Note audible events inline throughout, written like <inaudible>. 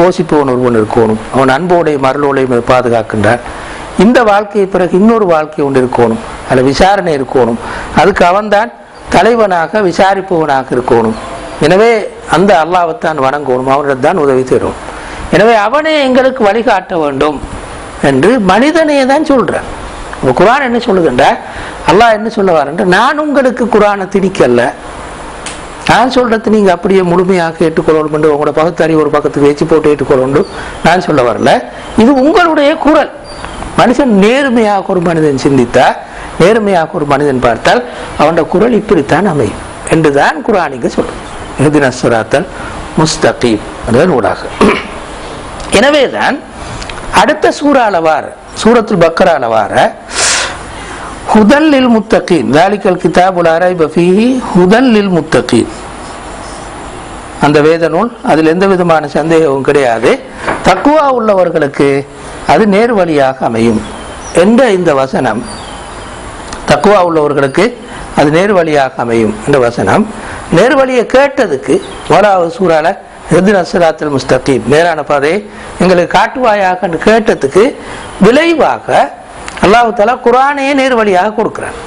போசிப்பவன் ஒருவன் இருக்கணும். அவன் அன்போடையும் அருளோடையும் பாதுகாக்கின்றான். இந்த வாழ்க்கையை பிறகு இன்னொரு வாழ்க்கை ஒன்று இருக்கணும். அதில் விசாரணை இருக்கணும். அதுக்கு அவன்தான் தலைவனாக விசாரிப்பவனாக இருக்கணும். எனவே அந்த அல்லாவைத்தான் வணங்கணும். அவனிடம் தான் உதவி தரும் எனவே அவனே எங்களுக்கு வழிகாட்ட வேண்டும் என்று மனிதனையே தான் சொல்றான். குரான் என்ன சொல்லுதுன்ற அல்லாஹ் என்ன சொல்லுவார் என்று நான் உங்களுக்கு குரானை திணிக்கல்ல. நான் சொல்றது நீங்க அப்படியே முழுமையாக ஏற்றுக்கொள்ளணும் என்று உங்களோட பகுத்தறி ஒரு பக்கத்துக்கு வச்சு போட்டு ஏற்றுக்கொள்ளணும் நான் சொல்ல வரல. இது உங்களுடைய குரல். மனுஷன் நேர்மையாக ஒரு மனிதன் சிந்தித்தா நேர்மையாக ஒரு மனிதன் பார்த்தால் அவனோட குரல் இப்படித்தான் அமையும் என்றுதான் குரானிங்க சொல்லும். எதின சுராத்தல் முஸ்தகீம். அதுதான் ஊடாக. <clears throat> எனவேதான் அடுத்த சூறால வார சூரத்துல் பக்கரால வார ஹுதல் லில் முத்தகீன். தாலிக்கல் கிதாபுல் அரைப ஃபீஹி ஹுதல் லில் முத்தகீன். அந்த வேத நூல் அதில் எந்த விதமான சந்தேகமும் கிடையாது. தக்குவா உள்ளவர்களுக்கு அது நேர்வழியாக அமையும். என்ற இந்த வசனம் தக்குவா உள்ளவர்களுக்கு அது நேர்வழியாக அமையும் என்ற வசனம். நேர்வழியை கேட்டதுக்கு முதலாவது சூறால எது நசராத்தில் முஸ்தகீம் நேரான பாதை எங்களுக்கு காட்டுவாயாக என்று கேட்டதுக்கு விளைவாக அல்லாஹு குரானே நேர் வழியாக கொடுக்கிறான்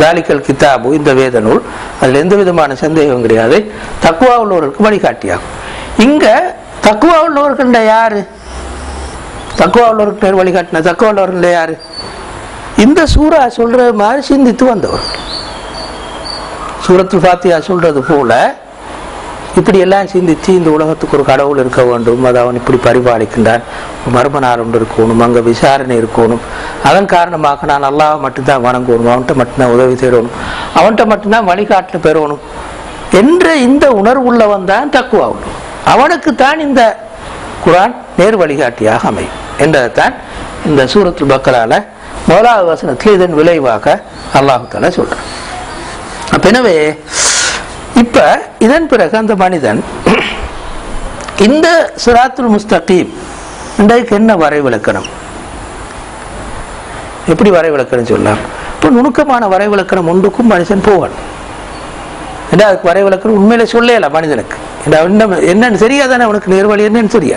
தாலிக்கல் கிதாபு இந்த வேத நூல். அதில் எந்த விதமான சந்தேகம் கிடையாது. தக்குவா உள்ளவர்களுக்கு வழிகாட்டியாகும். இங்க தக்குவா உள்ளவர்கள் யாரு? தக்குவா உள்ளவருக்கு நேர் வழிகாட்டின தக்குவா உள்ளவர்கள் யாரு? இந்த சூரா சொல்ற மாதிரி சிந்தித்து வந்தவர். சூரத்து ஃபாத்தியா சொல்றது போல இப்படி எல்லாம் சிந்தித்து இந்த உலகத்துக்கு ஒரு கடவுள் இருக்க வேண்டும். அது அவன் இப்படி பரிபாலிக்கின்றான். மர்மனார் ஒன்று இருக்கணும் அங்கே விசாரணை இருக்கணும். அதன் காரணமாக நான் அல்லாஹ் மட்டும்தான் வணங்கணும் அவன்கிட்ட மட்டும்தான் உதவி செய்யணும் அவன்கிட்ட மட்டும்தான் வழிகாட்டில் பெறணும். என்ற இந்த உணர்வுள்ளவன் தான் தக்குவா அவனுக்குத்தான் இந்த குரான் நேர் வழிகாட்டியாக அமையும். என்றதைத்தான் இந்த சூரத்துல் பக்கரால முதலாவது வசனத்தில் இதன் விளைவாக அல்லாஹு தாலா சொல்றான். அப்ப எனவே இப்ப இதன் பிறகு அந்த மனிதன் இந்த சிராத்துல் முஸ்தகீம் இன்றைக்கு என்ன வரைவிலக்கணம் எப்படி வரைவிலக்கணம் சொல்லலாம் இப்போ நுணுக்கமான வரைவிலக்கணம் ஒன்றுக்கும் மனுஷன் போவான் ஏன்னா அதுக்கு வரைவிலக்கணம் உண்மையில சொல்லல மனிதனுக்கு. என்னன்னு சரியா தானே அவனுக்கு நேர்வழி என்னன்னு சரியா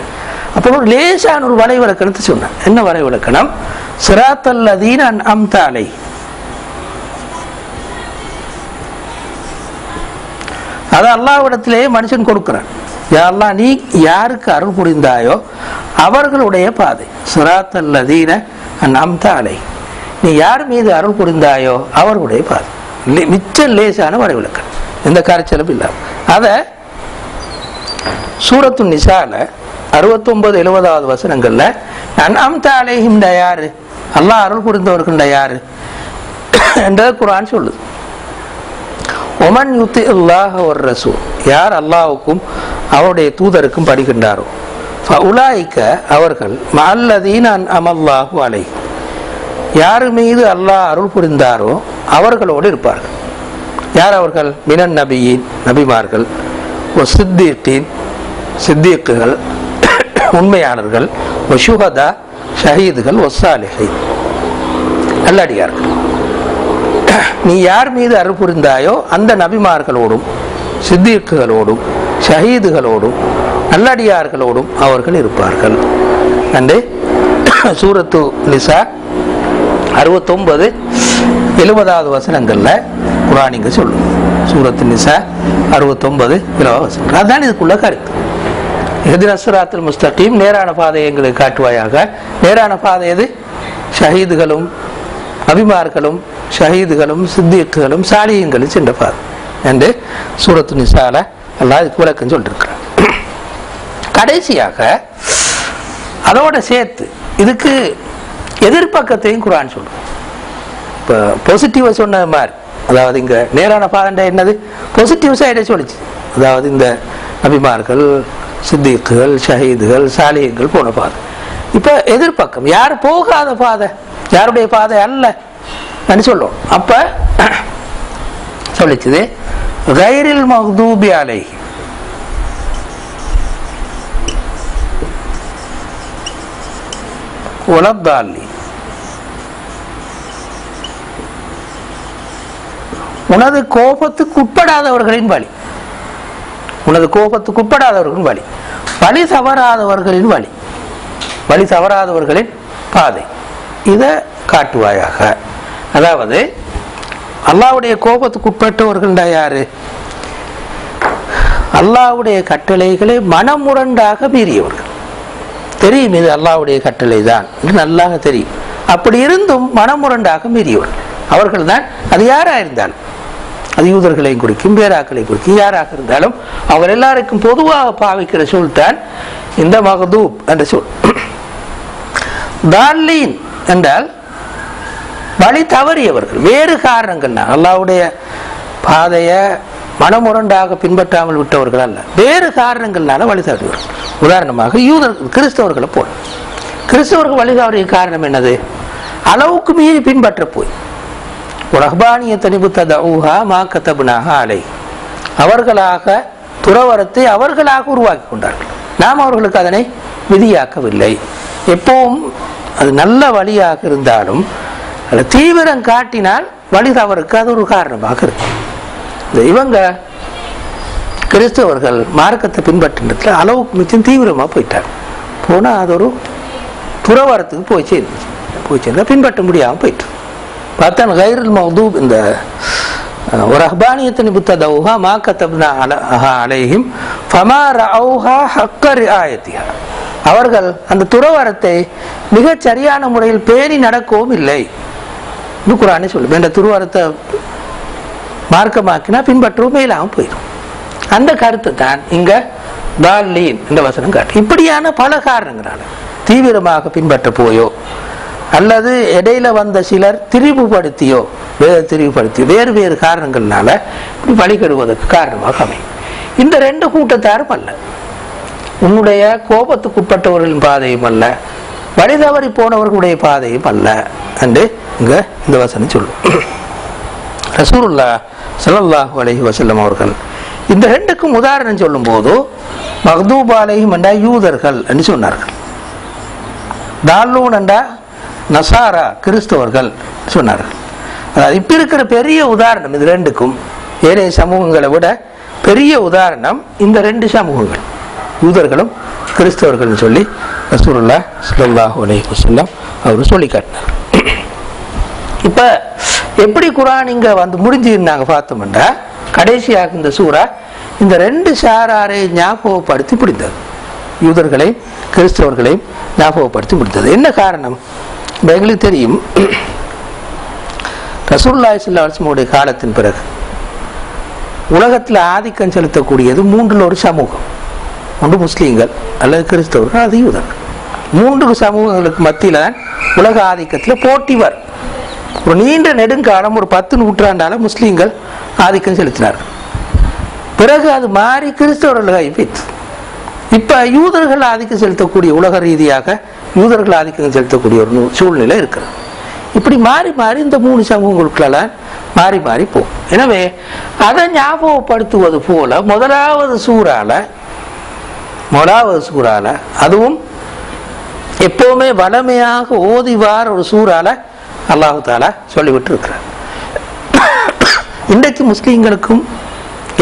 அப்போ ஒரு லேசான ஒரு வரைவிலக்கணத்தை சொன்னான். என்ன வரைவிலக்கணம் சிராத்தல்லதீன் அம்தாலை அது அல்லாவிடத்திலேயே மனுஷன் கொடுக்கிறான். யாரெல்லாம் நீ யாருக்கு அருள் புரிந்தாயோ அவர்களுடைய பாதை. சிராத்தல்லதீன நம்தாலை நீ யார் மீது அருள் புரிந்தாயோ அவர்களுடைய பாதை. மிச்சம் லேசான வரைவிலக்கணம். எந்த காரச்சலும் இல்லாமல் அதை சூரத்து நிசால அறுபத்தொன்பது எழுபதாவது வசனங்கள்ல அன்அம்த அலைஹிம் யாரு? அல்லாஹ் அருள் புரிந்தவர்கள் யாரு? என்ற குரான் சொல்லுது. ஒமன் யுத்து அல்லாஹ் ஒரு ரசூ யார் அல்லாஹுக்கும் அவருடைய தூதருக்கும் படிக்கின்றாரோ உலாய்க்க அவர்கள் மல்லதீன் அமல்லாஹு அலை யார் மீது அல்லாஹ் அருள் புரிந்தாரோ அவர்களோடு இருப்பார்கள். யார் அவர்கள்? மினன் நபியின் நபிமார்கள் ஒரு சித்தீக்கின் சித்தீக்குகள் உண்மையாளர்கள் ஒரு ஷஹீதுகள் ஒசாலிகை நல்லடியார்கள். நீ யார் மீது அருள் புரிந்தாயோ அந்த நபிமார்களோடும் சித்தீக்குகளோடும் ஷஹீதுகளோடும் நல்லடியார்களோடும் அவர்கள் இருப்பார்கள். அண்டு <coughs> சூரத்து நிசா அறுபத்தொன்பது எழுபதாவது வசனங்கள்ல குரானிங்க சொல்லும். சூரத்து நிசா அறுபத்தொன்பது எழுபது வசனங்கள். அதுதான் இதுக்குள்ள கருத்து. எதிர் அசுராத்தில் முஸ்தகீம் நேரான பாதை எங்களுக்கு காட்டுவாயாக. நேரான பாதை எது? ஷஹீதுகளும் அபிமார்களும் ஷஹீதுகளும் சித்தியக்குகளும் சாலியங்களும் சென்ற பாதை என்று சூரத்து நிசால எல்லாம் இதுக்கு விளக்கம் சொல்லிருக்கிறார் கடைசியாக அதோட சேர்த்து இதுக்கு எதிர்பக்கத்தையும் குரான் சொல்லும். இப்போ பாசிட்டிவாக சொன்னது மாதிரி அதாவது இங்கே நேரான பாதண்டா என்னது? பாசிட்டிவ் சைடை சொல்லிச்சு. அதாவது இந்த நபிமார்கள் சித்திக்குகள் ஷஹீதுகள் சாலியங்கள் போன பாதை. இப்போ எதிர்பக்கம் யார் போகாத பாதை? யாருடைய பாதை அல்ல. சொல்லும். அப்ப சொல்லிச்சது கைரில் மஹ்தூபி அலை உலத்தாலி உனது கோபத்துக்கு உட்படாதவர்களின் வழி. உனது கோபத்துக்கு உட்படாதவர்களின் வழி. வழி தவறாதவர்களின் வழி. வழி தவறாதவர்களின் பாதை. இதை காட்டுவாயாக. அதாவது அல்லாவுடைய கோபத்துக்கு உட்பட்டவர்கள்டா யாரு? அல்லாவுடைய கட்டளைகளை மனமுரண்டாக மீறியவர்கள். தெரியும் இது அல்லாவுடைய கட்டளை தான் என்று நல்லாக தெரியும். அப்படி இருந்தும் மனமுரண்டாக மீறியவர்கள். அவர்கள் தான் அது யாராக இருந்தாலும் அது யூதர்களையும் குறிக்கும் பேராக்களை குறிக்கும் யாராக இருந்தாலும் அவர் எல்லாருக்கும் பொதுவாக பாவிக்கிற சொல் தான் இந்த மகதூப் என்ற சொல். தால்லீன் என்றால் வழி தவறியவர்கள் வேறு காரணங்கள் அல்லாவுடைய பாதையை மனமுரண்டாக பின்பற்றாமல் விட்டவர்கள் அல்ல. வேறு காரணங்கள்னால வழி தவறியவர்கள். உதாரணமாக யூதர்கள் கிறிஸ்தவர்களை போல். கிறிஸ்தவர்கள் வழி தவறிய காரணம் என்னது? அளவுக்கு மீறி பின்பற்ற போய். ரஹ்பானிய தனிபு ததூஹா மா கத்தபுனாக அலை. அவர்களாக துறவரத்தை அவர்களாக உருவாக்கி கொண்டார்கள். நாம் அவர்களுக்கு அதனை விதியாக்கவில்லை. எப்பவும் அது நல்ல வழியாக இருந்தாலும் அதில் தீவிரம் காட்டினால் வழி தவறுக்கு அது ஒரு காரணமாக இருக்கு இந்த இவங்க கிறிஸ்தவர்கள் மார்க்கத்தை பின்பற்றினதுல அளவுக்கு மிச்சம் தீவிரமாக போயிட்டாங்க. போனால் அது ஒரு துறவரத்துக்கு போய் சேர்ந்துச்சு போய் சேர்ந்தால் பின்பற்ற முடியாமல் போயிட்டு. பார்த்தா கைருல் மௌதூப் இந்த ஒரு அஹ்பானியத்தின் புத்ததவுஹா மா கத்தப்னா அலஹா அலேஹிம் ஃபமா ரவுஹா ஹக்கர் ஆயத்தியா அவர்கள் அந்த துறவரத்தை மிகச் சரியான முறையில் பேணி நடக்கவும் இல்லை. குரானே சொல்லும் இந்த துருவாரத்தை மார்க்கமாக்கினா பின்பற்றவும் மேலாகவும் போயிடும். அந்த கருத்து தான் இங்க தால்லீன் இந்த வசனம் காட்டு இப்படியான பல காரணங்களால தீவிரமாக பின்பற்ற போயோ அல்லது இடையில வந்த சிலர் திரிவுபடுத்தியோ வேறு திரிவுபடுத்தியோ வேறு வேறு காரணங்கள்னால இப்படி வழிகெடுவதற்கு காரணமாக அமையும். இந்த ரெண்டு கூட்டத்தாரும் அல்ல. உன்னுடைய கோபத்துக்கு உட்பட்டவர்களின் பாதையும் அல்ல. வழி தவறி போனவர்களுடைய பாதையும் அல்ல. என்று இங்க இந்த வசனம் சொல்லும். <clears throat> ரசூருல்லா ஸல்லல்லாஹு அலஹி வசல்லம் அவர்கள் இந்த ரெண்டுக்கும் உதாரணம் சொல்லும்போது மக்தூப் அலைஹிம் என்றா யூதர்கள் என்று சொன்னார்கள். தாலூன் என்றா நசாரா கிறிஸ்தவர்கள் சொன்னார்கள். அதாவது இப்போ இருக்கிற பெரிய உதாரணம் இது ரெண்டுக்கும். ஏனைய சமூகங்களை விட பெரிய உதாரணம் இந்த ரெண்டு சமூகங்கள். யூதர்களும் கிறிஸ்தவர்கள் சொல்லி ரசூலுல்லா சுல்லாஹ் அலைஹி வசல்லாம் அவர் சொல்லி காட்டினார். இப்ப எப்படி குரான் இங்க வந்து முடிஞ்சிருந்தாங்க பார்த்தோம்னா கடைசியாக இந்த சூறா இந்த ரெண்டு சாராரை ஞாபகப்படுத்தி பிடித்தது யூதர்களையும் கிறிஸ்தவர்களையும் ஞாபகப்படுத்தி பிடித்தது என்ன காரணம்? எங்களுக்கு தெரியும். ரசூல்லாய் சுல்லாஸ்மோடைய காலத்தின் பிறகு உலகத்தில் ஆதிக்கம் செலுத்தக்கூடியது மூன்றில் ஒரு சமூகம். ஒன்று முஸ்லீம்கள் அல்லது கிறிஸ்தவர்கள். அது யூதர்கள் மூன்று சமூகங்களுக்கு மத்தியில் தான் உலக ஆதிக்கத்தில் போட்டிவர் ஒரு நீண்ட நெடுங்காலம் ஒரு பத்து நூற்றாண்டால முஸ்லீம்கள் ஆதிக்கம் செலுத்தினார்கள். பிறகு அது மாறி கிறிஸ்தவர்கள் கைப்பித்து இப்ப யூதர்கள் ஆதிக்கம் செலுத்தக்கூடிய உலக ரீதியாக யூதர்கள் ஆதிக்கம் செலுத்தக்கூடிய ஒரு நூ- சூழ்நிலை இருக்கிறது இப்படி மாறி மாறி இந்த மூணு சமூகங்களுக்குள்ள மாறி மாறி போகும். எனவே அதை ஞாபகப்படுத்துவது போல முதலாவது சூறால மொழாவது சூறால அதுவும் எப்பவுமே வளமையாக ஓதிவார் ஒரு சூறால அல்லாஹு தாலா சொல்லிவிட்டு இருக்கிறார் இன்றைக்கு முஸ்லீம்களுக்கும்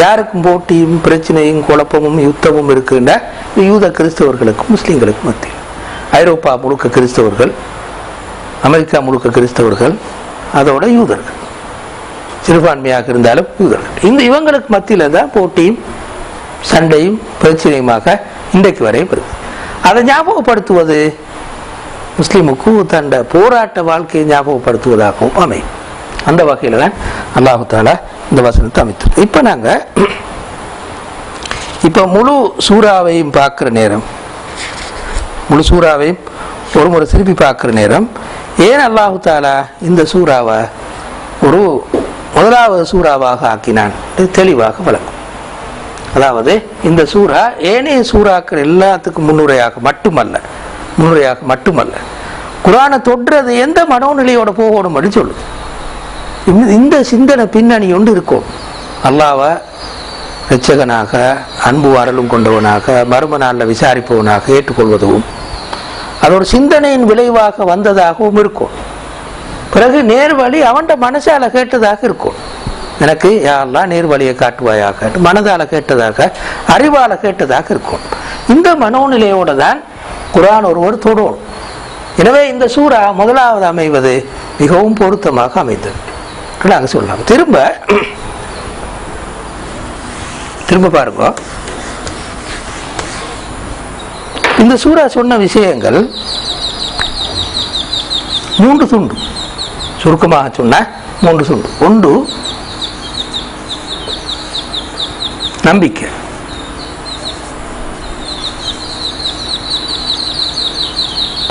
யாருக்கும் போட்டியும் பிரச்சனையும் குழப்பமும் யுத்தமும் இருக்குன்ற யூத கிறிஸ்தவர்களுக்கும் முஸ்லீம்களுக்கும் மத்தியில். ஐரோப்பா முழுக்க கிறிஸ்தவர்கள் அமெரிக்கா முழுக்க கிறிஸ்தவர்கள் அதோட யூதர்கள். சிறுபான்மையாக இருந்தாலும் யூதர்கள். இந்த இவங்களுக்கு மத்தியில் தான் போட்டியும் சண்டையும் பிரச்சனையுமாக இன்றைக்கு வரை வருது. அதை ஞாபகப்படுத்துவது முஸ்லீமுக்கு தண்ட போராட்ட வாழ்க்கையை ஞாபகப்படுத்துவதாகவும் அமையும். அந்த வகையில் தான் அல்லாஹால இந்த வசனத்தை அமைத்தது இப்போ நாங்கள் இப்போ முழு சூறாவையும் பார்க்குற நேரம் முழு சூறாவையும் ஒரு முறை திருப்பி பார்க்குற நேரம் ஏன் அல்லாஹு தாலா இந்த சூறாவை ஒரு முதலாவது சூறாவாக ஆக்கினான்? இது தெளிவாக வழங்கும் அதாவது இந்த சூறா ஏனைய சூறாக்கள் எல்லாத்துக்கும் முன்னுரையாக மட்டுமல்ல முன்னுரையாக மட்டுமல்ல. குரானை தொடுறது எந்த மனோநிலையோட போகணும் அப்படின்னு சொல்லுது. இந்த- இந்த சிந்தனை பின்னணி ஒன்று இருக்கும். அல்லாவை ரச்சகனாக அன்பு வரலும் கொண்டவனாக மர்ம நாளில் விசாரிப்பவனாக ஏற்றுக்கொள்வதும் அது ஒரு சிந்தனையின் விளைவாக வந்ததாகவும் இருக்கும். பிறகு நேர்வழி அவன்கிட்ட மனசால கேட்டதாக இருக்கும். எனக்கு யாரெல்லாம் நேர்வழியை காட்டுவாயாக. மனதால கேட்டதாக அறிவால கேட்டதாக இருக்கும். இந்த மனோநிலையோட தான் குரான் ஒருவர் தொடரும் எனவே இந்த சூறா முதலாவது அமைவது மிகவும் பொருத்தமாக அமைந்தது. நாங்கள் சொல்லலாம். திரும்ப திரும்ப பாருங்க. இந்த சூறா சொன்ன விஷயங்கள் மூன்று துண்டு. சுருக்கமாக சொன்ன மூன்று துண்டு. ஒன்று நம்பிக்கை.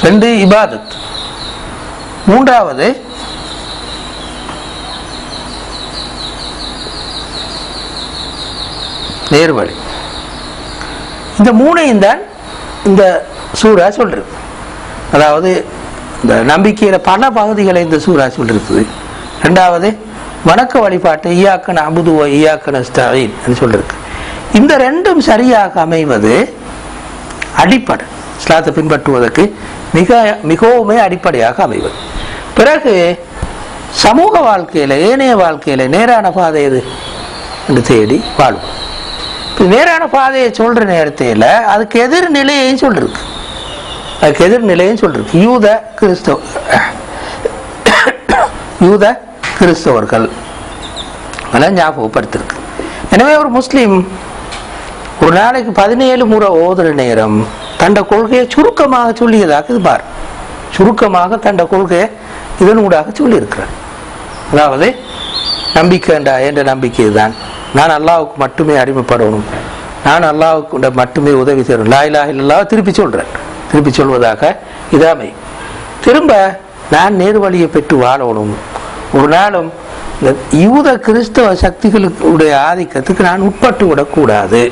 ரெண்டு இபாதத். மூன்றாவது நேர்வழி இந்த மூணையும் தான் இந்த சூறா சொல்றது. அதாவது இந்த நம்பிக்கையில பல பகுதிகளை இந்த சூறா சொல்லிருக்குது ரெண்டாவது வணக்க வழிபாட்டு ஈயாக்கன் அபுதுவ ஈயாக்கன் ஸ்டாலின் சொல்லிருக்கு இந்த ரெண்டும் சரியாக அமைவது அடிப்படை. இஸ்லாத்தை பின்பற்றுவதற்கு மிக மிகவுமே அடிப்படையாக அமைவது. பிறகு சமூக வாழ்க்கையில ஏனைய வாழ்க்கையில நேரான பாதை எது? என்று தேடி வாழ்வோம். இப்போ நேரான பாதையை சொல்ற நேரத்தில் அதுக்கு எதிர் நிலையையும் சொல்லிருக்கு. அதுக்கு எதிர் நிலையும் சொல்லிருக்கு. யூத கிறிஸ்தவ யூத கிறிஸ்தவர்கள். அதெல்லாம் ஞாபகப்படுத்திருக்கு. எனவே ஒரு முஸ்லீம் ஒரு நாளைக்கு பதினேழு முறை ஓதுற நேரம் தண்ட கொள்கையை சுருக்கமாக சொல்லியதாக இது பார். சுருக்கமாக தண்ட கொள்கையை இதனூடாக சொல்லியிருக்கிறார். அதாவது நம்பிக்கைண்டா என்ற நம்பிக்கை தான் நான் அல்லாவுக்கு மட்டுமே அடிமைப்படணும். நான் அல்லாவுக்கு மட்டுமே உதவி செய்யணும். லா இலாஹ திருப்பி சொல்கிறேன் திருப்பி சொல்வதாக இதாமை திரும்ப நான் நேர்வழியை பெற்று வாழணும். ஒரு நாளும் இந்த யூத கிறிஸ்தவ சக்திகளுடைய ஆதிக்கத்துக்கு நான் உட்பட்டு விடக்கூடாது.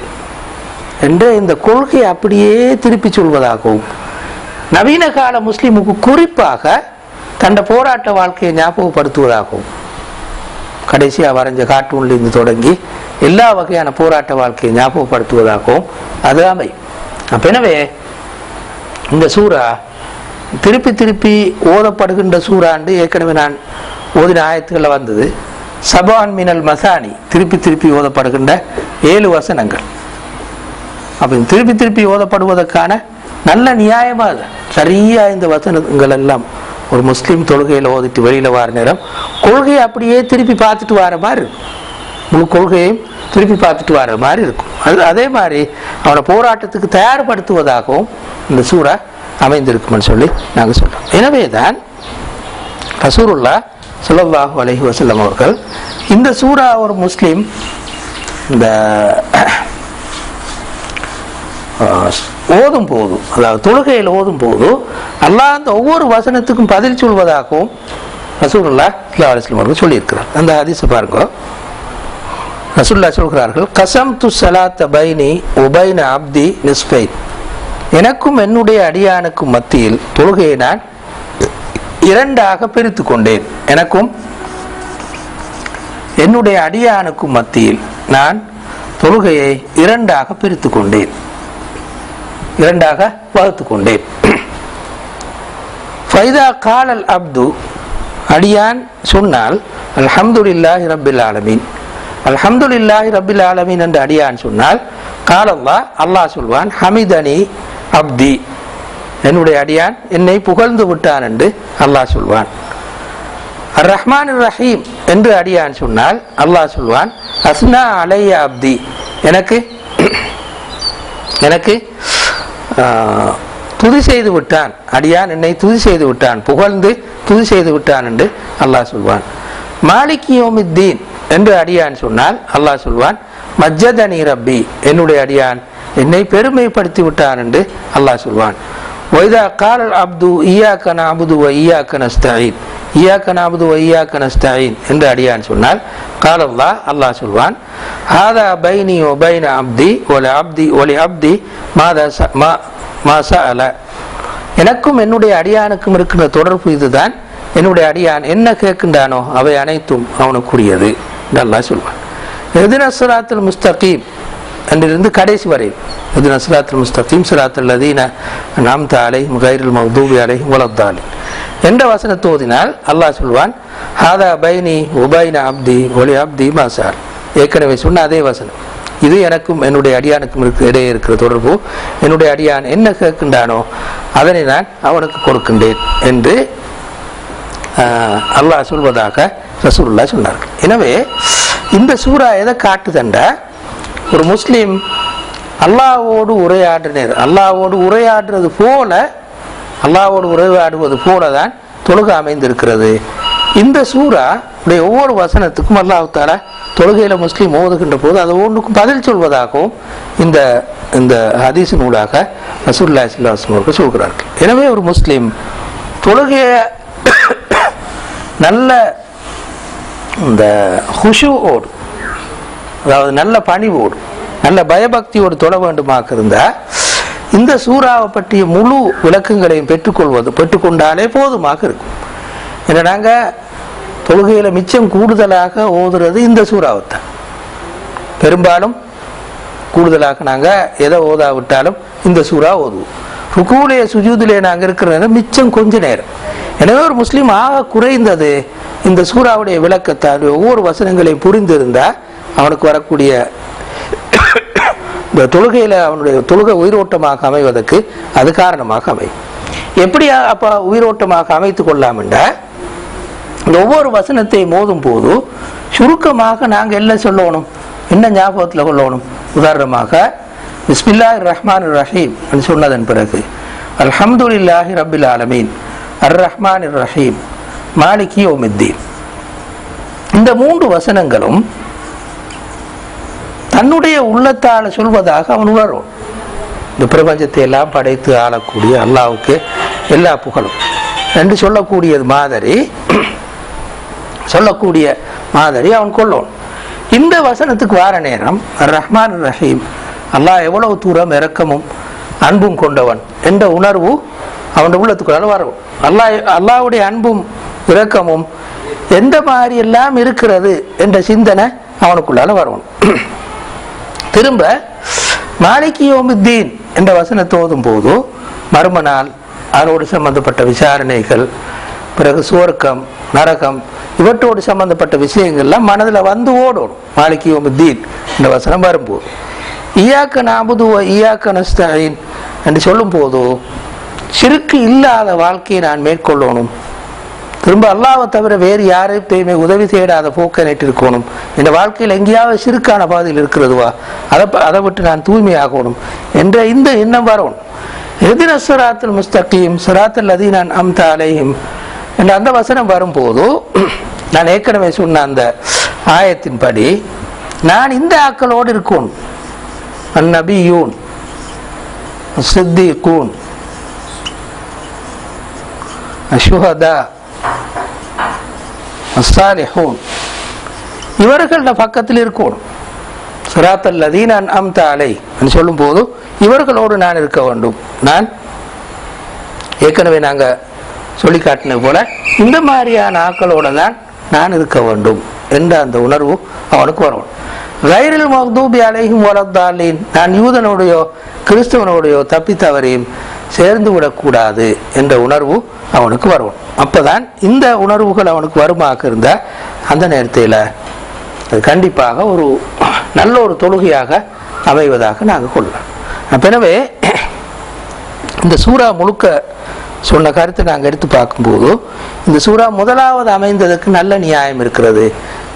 என்ற இந்த கொள்கையை அப்படியே திருப்பி சொல்வதாகவும் நவீன கால முஸ்லிமுக்கு குறிப்பாக தண்ட போராட்ட வாழ்க்கையை ஞாபகப்படுத்துவதாகவும் கடைசியாக வரைஞ்ச கார்ட்டூன்லேருந்து தொடங்கி எல்லா வகையான போராட்ட வாழ்க்கையை ஞாபகப்படுத்துவதாகவும் அது அமையும். அப்ப எனவே இந்த சூறா திருப்பி திருப்பி ஓதப்படுகின்ற சூறாண்டு ஏற்கனவே நான் ஓதின ஆயத்துக்களில் வந்தது. சபான் மினல் மசானி திருப்பி திருப்பி ஓதப்படுகின்ற ஏழு வசனங்கள். அப்படின்னு திருப்பி திருப்பி ஓதப்படுவதற்கான நல்ல நியாயமாக சரியா இந்த வசனங்கள் எல்லாம் ஒரு முஸ்லீம் தொழுகையில் ஓதிட்டு வெளியில வர நேரம் கொள்கையை அப்படியே திருப்பி பார்த்துட்டு வர மாதிரி இருக்கும். முழு திருப்பி பார்த்துட்டு வர மாதிரி இருக்கும். அது அதே மாதிரி அவனை போராட்டத்துக்கு தயார்படுத்துவதாகவும் இந்த சூறா அமைந்திருக்கும்னு சொல்லி நாங்கள் சொல்றோம். எனவே தான் ரசூருல்லா ஸல்லல்லாஹு அலஹி வசல்லம் அவர்கள் இந்த சூறா ஒரு முஸ்லீம் இந்த ஓதும் போது அதாவது தொழுகையில் ஓதும் போது அல்லாஹ் அந்த ஒவ்வொரு வசனத்துக்கும் பதில் சொல்வதாகவும் ரசூல்லா ஸல்லல்லாஹு அவர்கள் சொல்லியிருக்கிறார். அந்த ஹதீஸை பாருங்க. ரசூல்லா சொல்கிறார்கள் கசம் து சலாத்த பைனி உபைன அப்தி நிஸ்பை எனக்கும் என்னுடைய அடியானுக்கும் மத்தியில் தொழுகையை நான் இரண்டாக பிரித்து கொண்டேன். எனக்கும் என்னுடைய அடியானுக்கும் மத்தியில் நான் தொழுகையை இரண்டாக பிரித்து கொண்டேன். இரண்டாக வகுத்து கொண்டேன் ஃபைதா காலல் அப்து அடியான் சொன்னால் அல்ஹம்துலில்லாஹி ரபில் ஆலமீன். அல்ஹம்துலில்லாஹி ரபில் ஆலமீன் என்று அடியான் சொன்னால் காலல்லா அல்லாஹ் சொல்வான் ஹமிதனி அப்தி. என்னுடைய அடியான் என்னை புகழ்ந்து விட்டான் என்று அல்லாஹ் சொல்வான். அர் ரஹ்மான் ரஹீம் என்று அடியான் சொன்னால் அல்லாஹ் சொல்வான் அஸ்னா அலைய அப்தி. எனக்கு எனக்கு துதி செய்து விட்டான். அடியான் என்னை துதி செய்து விட்டான். புகழ்ந்து துதி செய்து விட்டான் என்று அல்லாஹ் சொல்வான். மாலிகியோமித்தீன் என்று அடியான் சொன்னால் அல்லாஹ் சொல்வான் மஜ்ஜதனி ரப்பி என்னுடைய அடியான் என்னை பெருமைப்படுத்தி விட்டான் என்று அல்லாஹ் சொல்வான். ஒய்தா கால் அப்து ஈயாக்கன நாபுது வ ஈயாக்க ஈயாக்க நாபுது வ ஈயாக்க என்று அடியான் சொன்னால் கால் அல்லாஹ் அல்லாஹ் சொல்வான் ஹாதா பைனி ஒ பைன அப்தி ஒலி அப்தி ஒலி அப்தி மாதா ச- மா மா அல எனக்கும் என்னுடைய அடியானுக்கும் இருக்கிற தொடர்பு இதுதான். என்னுடைய அடியான் என்ன கேட்கின்றானோ அவை அனைத்தும் அவனுக்குரியது என்று அல்லாஹ் சொல்வான். எதினஸ்ராத்தில் முஸ்தகீம் அன்றிலிருந்து கடைசி வரை. இது சிராத்தில் முஸ்தகீம் சிராத்தில் லதீன நாம் தாலை முகைரில் மௌதூபி அலை உலத்தாலி என்ற வசனத்தை ஓதினால் அல்லாஹ் சொல்வான் ஹாதா பைனி உபைன அப்தி ஒலி அப்தி மாசார் ஏற்கனவே சொன்ன அதே வசனம். இது எனக்கும் என்னுடைய அடியானுக்கும் இருக்கு இடையே இருக்கிற தொடர்பு. என்னுடைய அடியான் என்ன கேட்கின்றானோ அதனை நான் அவனுக்கு கொடுக்கின்றேன் என்று ஆஹ், அல்லாஹ் சொல்வதாக ரசூல்லா சொன்னார்கள். எனவே இந்த சூறா எதை காட்டுதண்டா ஒரு முஸ்லீம் அல்லாவோடு உரையாடினர். அல்லாவோடு உரையாடுறது போல அல்லாவோடு உரையாடுவது போல தான் தொழுகை அமைந்திருக்கிறது. இந்த சூரா உடைய ஒவ்வொரு வசனத்துக்கும் அல்லாஹ் தொழுகையில முஸ்லீம் ஓதுகின்ற போது அது ஒன்றுக்கும் பதில் சொல்வதாகவும் இந்த இந்த ஹதீஸின் ஊடாக ரசூல்லா இஸ்லாம் அவர்கள் சொல்கிறார்கள். எனவே ஒரு முஸ்லீம் தொழுகையை <coughs> நல்ல இந்த ஹுஷுவோடு அதாவது நல்ல பணிவோடு நல்ல பயபக்தியோடு தொழ வேண்டுமாக இருந்தால் இந்த சூறாவை பற்றிய முழு விளக்கங்களையும் பெற்றுக்கொள்வது பெற்றுக்கொண்டாலே போதுமாக இருக்கும். என்ன நாங்கள் தொழுகையில் மிச்சம் கூடுதலாக ஓதுறது இந்த சூறாவைத்தான். பெரும்பாலும் கூடுதலாக நாங்கள் எதை ஓதாவிட்டாலும் இந்த சூறா ஓதுவோம். ருக்குவுடைய சுஜூதிலே நாங்கள் இருக்கிற மிச்சம் கொஞ்ச நேரம். எனவே ஒரு முஸ்லீம் ஆக குறைந்தது இந்த சூறாவுடைய விளக்கத்தால் ஒவ்வொரு வசனங்களையும் புரிந்திருந்தால் அவனுக்கு வரக்கூடிய இந்த தொழுகையில் அவனுடைய தொழுகை உயிரோட்டமாக அமைவதற்கு அது காரணமாக அமையும். எப்படி அப்போ உயிரோட்டமாக அமைத்து கொள்ளாமண்ட ஒவ்வொரு வசனத்தை மோதும் போது சுருக்கமாக நாங்கள் என்ன சொல்லணும்? என்ன ஞாபகத்தில் கொள்ளணும்? உதாரணமாக பிஸ்மில்லாஹ் ரஹ்மான் ரஹீம் என்று சொன்னதன் பிறகு அல்ஹம்துலில்லாஹி ரபில் ஆலமீன் அர் ரஹ்மான் ரஹீம் மாலிகி ஓமித்தீன் இந்த மூன்று வசனங்களும் தன்னுடைய உள்ளத்தால் சொல்வதாக அவன் உணரும் இந்த பிரபஞ்சத்தை எல்லாம் படைத்து ஆளக்கூடிய அல்லாவுக்கு எல்லா புகழும். என்று சொல்லக்கூடியது மாதிரி சொல்லக்கூடிய மாதிரி அவன் கொள்ளும் இந்த வசனத்துக்கு வார நேரம் ரஹ்மான் ரஹீம் அல்லாஹ் எவ்வளவு தூரம் இறக்கமும் அன்பும் கொண்டவன் என்ற உணர்வு அவன் உள்ளத்துக்குள்ளால வரும். அல்லாஹ் அல்லாவுடைய அன்பும் இரக்கமும் எந்த மாதிரி எல்லாம் இருக்கிறது என்ற சிந்தனை அவனுக்குள்ளால வரும். திரும்ப மாலிகி யோமுத்தீன் என்ற வசனத்தை ஓதும் போது மர்ம நாள் அதனோடு சம்பந்தப்பட்ட விசாரணைகள் பிறகு சுவர்க்கம் நரகம் இவற்றோடு சம்பந்தப்பட்ட விஷயங்கள்லாம் மனதில் வந்து ஓடணும். மாலிகி யோமுத்தீன் என்ற வசனம் வரும்போது ஈயாக்க நாபுது ஈயாக்க நஸ்தாயின் என்று சொல்லும் போது சிறுக்கு இல்லாத வாழ்க்கையை நான் மேற்கொள்ளணும். திரும்ப அல்லாவை தவிர வேறு யாரையுமே உதவி தேடாத போக்கை நேற்றிருக்கணும். இந்த வாழ்க்கையில் எங்கேயாவது சிறுக்கான பாதையில் இருக்கிறதுவா? அதை அதை விட்டு நான் தூய்மையாகணும். என்ற இந்த எண்ணம் வரும். எதிர சுராத்தில் முஸ்தகீம் சுராத்தில் அதி நான் அம்த என்ற அந்த வசனம் வரும்போது நான் ஏற்கனவே சொன்ன அந்த ஆயத்தின்படி நான் இந்த ஆக்களோடு இருக்கணும் அந்நபியூன் சித்திகூன் அஷுஹதா அஸ்ஸாலிஹூன். இவர்கள பக்கத்தில் இருக்கணும். சிராத்தல் நான் அம்த அலை என்று சொல்லும் போது இவர்களோடு நான் இருக்க வேண்டும். நான் ஏற்கனவே நாங்கள் சொல்லி காட்டினது போல இந்த மாதிரியான ஆக்களோட தான் நான் இருக்க வேண்டும் என்ற அந்த உணர்வு அவனுக்கு வரும். கைரில் மக்தூபி அலைஹிம் வலத்தாலின் நான் யூதனுடையோ கிறிஸ்தவனுடையோ தப்பி தவறையும் சேர்ந்து விடக்கூடாது என்ற உணர்வு அவனுக்கு வரும். அப்பதான் இந்த உணர்வுகள் அவனுக்கு வருமாக இருந்தால் அந்த நேரத்தில் அது கண்டிப்பாக ஒரு நல்ல ஒரு தொழுகையாக அமைவதாக நாங்கள் கொள்ளலாம் அப்போ எனவே இந்த சூறா முழுக்க சொன்ன கருத்தை நாங்கள் எடுத்து பார்க்கும்போது இந்த சூறா முதலாவது அமைந்ததற்கு நல்ல நியாயம் இருக்கிறது.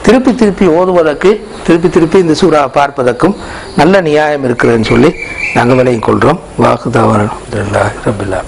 திருப்பி திருப்பி ஓதுவதற்கு திருப்பி திருப்பி இந்த சூறா பார்ப்பதற்கும் நல்ல நியாயம் இருக்கிறதுன்னு சொல்லி நாங்கள் விலையும் கொள்கிறோம் வாக்குதாவரம் ரபில்லா